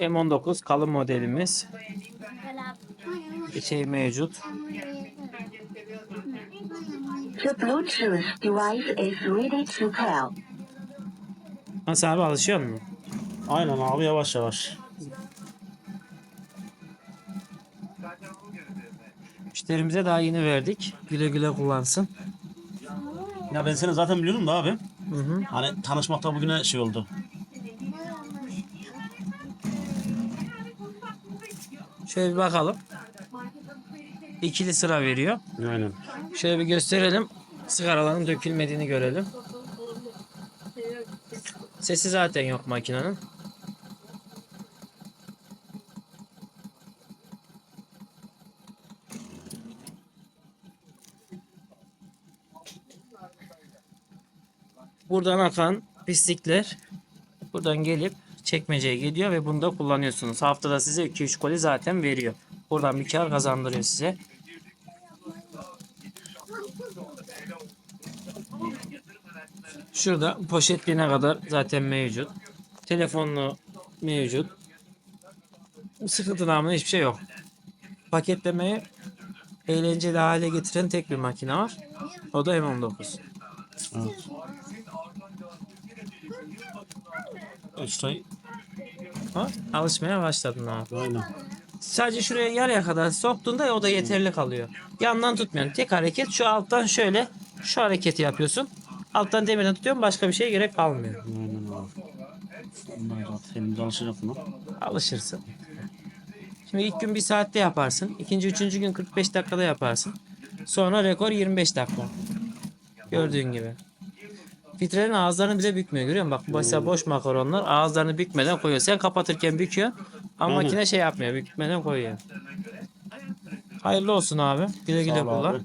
M19 kalın modelimiz. İçeri mevcut. The Bluetooth device is ready to pair. Nasıl abi alışıyor musun? Aynen abi yavaş yavaş. Müşterimize daha yeni verdik. Güle güle kullansın. Ya ben seni zaten biliyorum da abi. Hı hı. Hani tanışmakta bugüne şey oldu. Şöyle bir bakalım. İkili sıra veriyor. Aynen. Şöyle bir gösterelim. Sigaraların dökülmediğini görelim. Sesi zaten yok makinenin. Buradan akan pislikler buradan gelip çekmeceye gidiyor ve bunu da kullanıyorsunuz. Haftada size 2-3 koli zaten veriyor. Buradan bir kar kazandırıyor size. Şurada poşetliğine kadar zaten mevcut. Telefonlu mevcut. Sıkıntı namına hiçbir şey yok. Paketlemeyi eğlenceli hale getiren tek bir makine var. O da M19. Evet. İşte Ha, alışmaya başladın abi. aynen. Sadece şuraya yarıya kadar soktuğunda o da yeterli kalıyor. Yandan tutmuyorsun. Tek hareket şu alttan şöyle şu hareketi yapıyorsun. Alttan demirden tutuyorsun başka bir şeye gerek kalmıyor. Aynen abi. Bunlar alışacak buna. Alışırsın. Şimdi ilk gün bir saatte yaparsın. ikinci, üçüncü gün 45 dakikada yaparsın. Sonra rekor 25 dakika. Gördüğün gibi filtrenin ağızlarını bile bükmüyor görüyor musun? Bak mesela boş makaronlar ağızlarını bükmeden koyuyor. Sen kapatırken büküyor ama Aynen. makine şey yapmıyor bükmeden koyuyor. Hayırlı olsun abi. Güle güle kullan.